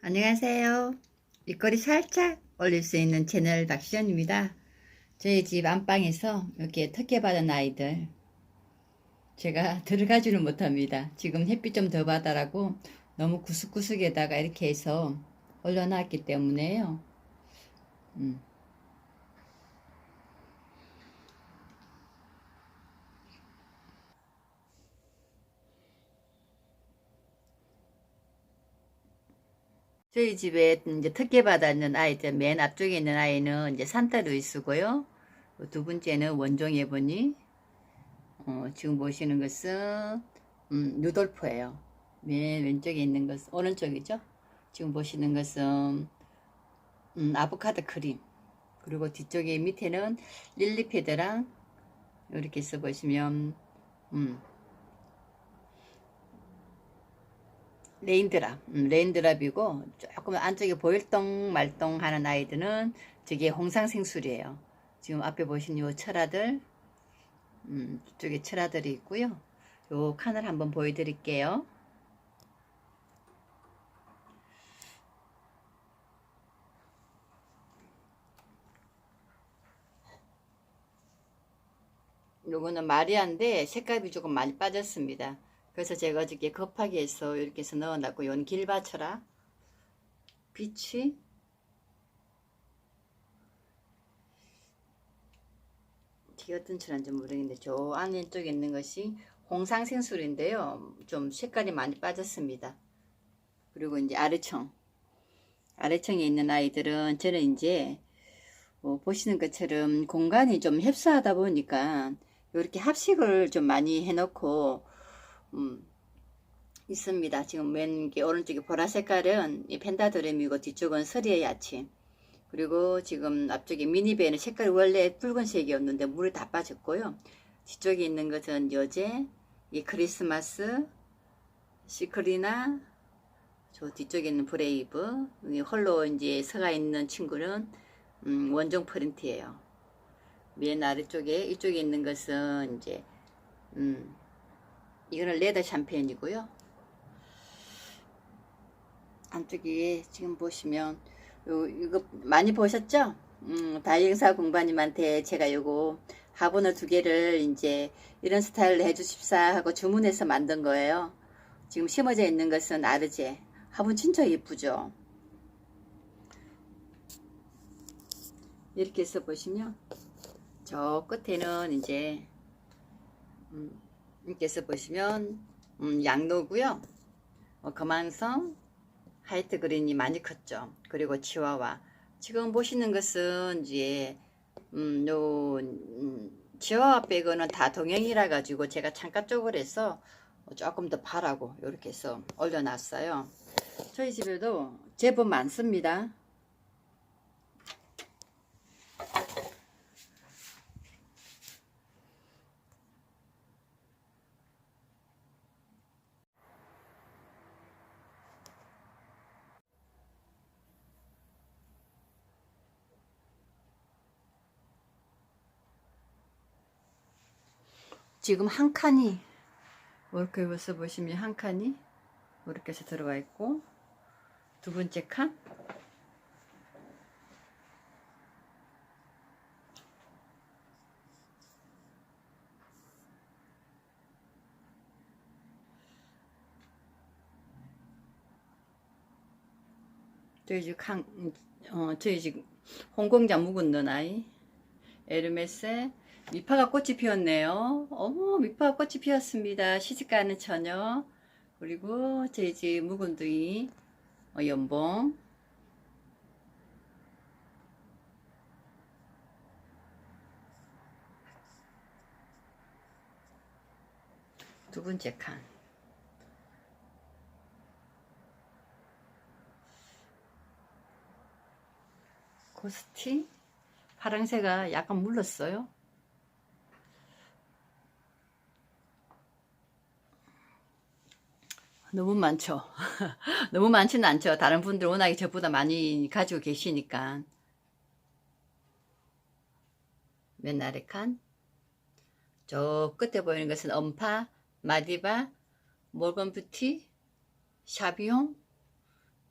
안녕하세요. 입꼬리 살짝 올릴 수 있는 채널 박시연입니다. 저희 집 안방에서 이렇게 특혜 받은 아이들 제가 들어가지는 못합니다. 지금 햇빛 좀 더 받아라고 너무 구석구석에다가 이렇게 해서 올려놨기 때문에요. 음. 저희 집에 이제 특혜 받았는 아이들 맨 앞쪽에 있는 아이는 이제 산타 루이스고요. 두 번째는 원종 예보니 어, 지금 보시는 것은 음, 루돌프예요. 맨 왼쪽에 있는 것은 오른쪽이죠. 지금 보시는 것은 음, 아보카도 크림 그리고 뒤쪽에 밑에는 릴리 패드랑 이렇게 써 보시면 음, 레인드랍, 음, 레인드랍이고 조금 안쪽에 보일동 말동 하는 아이들은 저게 홍상생술이에요. 지금 앞에 보신 요 철아들, 음, 이쪽에 철아들이 있고요. 요 칸을 한번 보여드릴게요. 요거는 마리아인데 색깔이 조금 많이 빠졌습니다. 그래서 제가 어저께 급하게 해서 이렇게 해서 넣어놨고 yon 길받쳐라. 빛이? 어떤 철인지 모르겠는데 저 안에 쪽에 있는 것이 홍상 생술인데요. 좀 색깔이 많이 빠졌습니다. 그리고 이제 아래청 아래청에 있는 아이들은 저는 이제 뭐 보시는 것처럼 공간이 좀 협소하다 보니까 이렇게 합식을 좀 많이 해놓고 음, 있습니다. 지금 맨 오른쪽에 보라 색깔은 이 펜다드램이고 뒤쪽은 서리의 야채. 그리고 지금 앞쪽에 미니밴은 색깔이 원래 붉은색이었는데 물이 다 빠졌고요. 뒤쪽에 있는 것은 여제, 이 크리스마스, 시크리나, 저 뒤쪽에 있는 브레이브, 홀로 이제 서가 있는 친구는 음, 원종 프린트예요. 맨 아래쪽에 이쪽에 있는 것은 이제 음, 이거는 레더 샴페인이고요. 안쪽에 지금 보시면 요, 이거 많이 보셨죠? 음, 다이행사 공부님한테 제가 요거 화분을 두 개를 이제 이런 스타일로 해주십사 하고 주문해서 만든 거예요. 지금 심어져 있는 것은 아르제. 화분 진짜 예쁘죠? 이렇게 해서 보시면 저 끝에는 이제 음, 해서 보시면 음, 양로고요. 어, 금안성 하이트 그린이 많이 컸죠. 그리고 치와와 지금 보시는 것은 이제 음, 요 음, 치와와 빼고는 다 동형이라 가지고 제가 창가 쪽으로 해서 조금 더 파라고 이렇게 해서 올려놨어요. 저희 집에도 제법 많습니다. 지금 한 칸이 이렇게 해서 보시면 한 칸이 이렇게 해서 들어가 있고 두 번째 칸. 저희 집 칸, 어, 저희 집 홍공자 묵은 넌 아이 에르메스 미파가 꽃이 피었네요. 어머 미파가 꽃이 피었습니다. 시집가는 처녀 그리고 집 묵은둥이 어, 연봉 두 번째 칸 고스티 파랑새가 약간 물렀어요. 너무 많죠. 너무 많지는 않죠. 다른 분들 워낙에 저보다 많이 가지고 계시니까. 맨 아래 칸. 저 끝에 보이는 것은 엄파, 마디바, 몰건뷰티, 샤비용,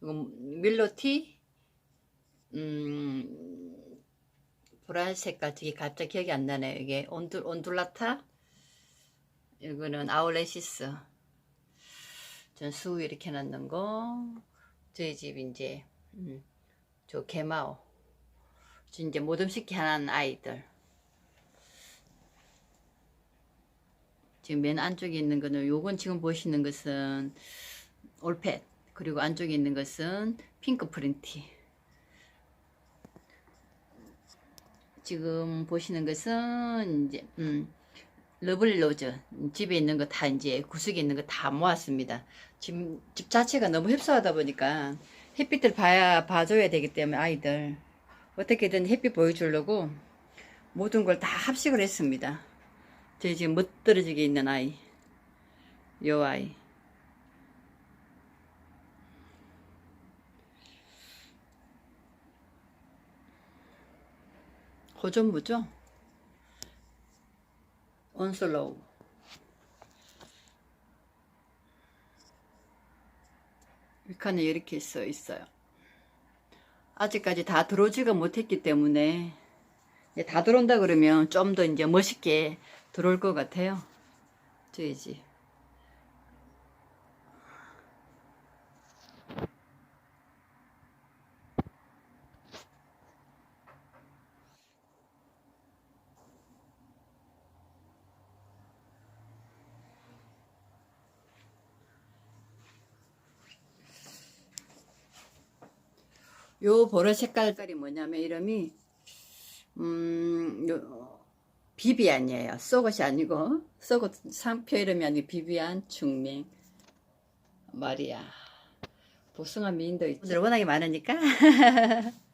밀로티 음 보라색 같은 게 갑자기 기억이 안 나네요. 이게 온둘 온둘라타 이거는 아울레시스 전 수 이렇게 넣는 거 저희 집 이제 음, 저 개마오. 저 이제 모듬 시키 하는 아이들. 지금 맨 안쪽에 있는 거는 요건 지금 보시는 것은 올펫 그리고 안쪽에 있는 것은 핑크 프린티. 지금 보시는 것은 이제 음, 러블리 로즈 집에 있는 거 다 이제 구석에 있는 거 다 모았습니다. 지금 집 자체가 너무 흡사하다 보니까 햇빛을 봐야 봐줘야 되기 때문에 아이들 어떻게든 햇빛 보여주려고 모든 걸 다 합식을 했습니다. 저희 지금 멋들어지게 있는 아이 요 아이 호전무죠? 온슬로우 이 칸에 이렇게 써 있어요. 아직까지 다 들어오지가 못했기 때문에 다 들어온다 그러면 좀 더 이제 멋있게 들어올 것 같아요. 저희 집. 요 보라 색깔이 뭐냐면 이름이 음, 요, 비비안이에요. 속옷이 아니고 속옷 상표 이름이 아니고 비비안 중명 마리아 보숭아 미인도 있죠. 오늘 워낙에 많으니까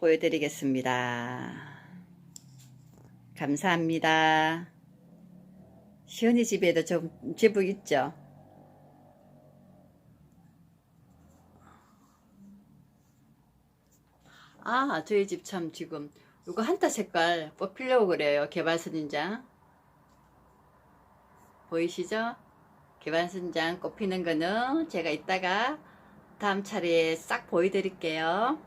보여드리겠습니다. 감사합니다. 시은이 집에도 좀 제복 있죠? 아, 저희 집 참 지금 이거 한타 색깔 뽑히려고 그래요. 개발선인장. 보이시죠? 개발선장 꼽히는 거는 제가 이따가 다음 차례에 싹 보여드릴게요.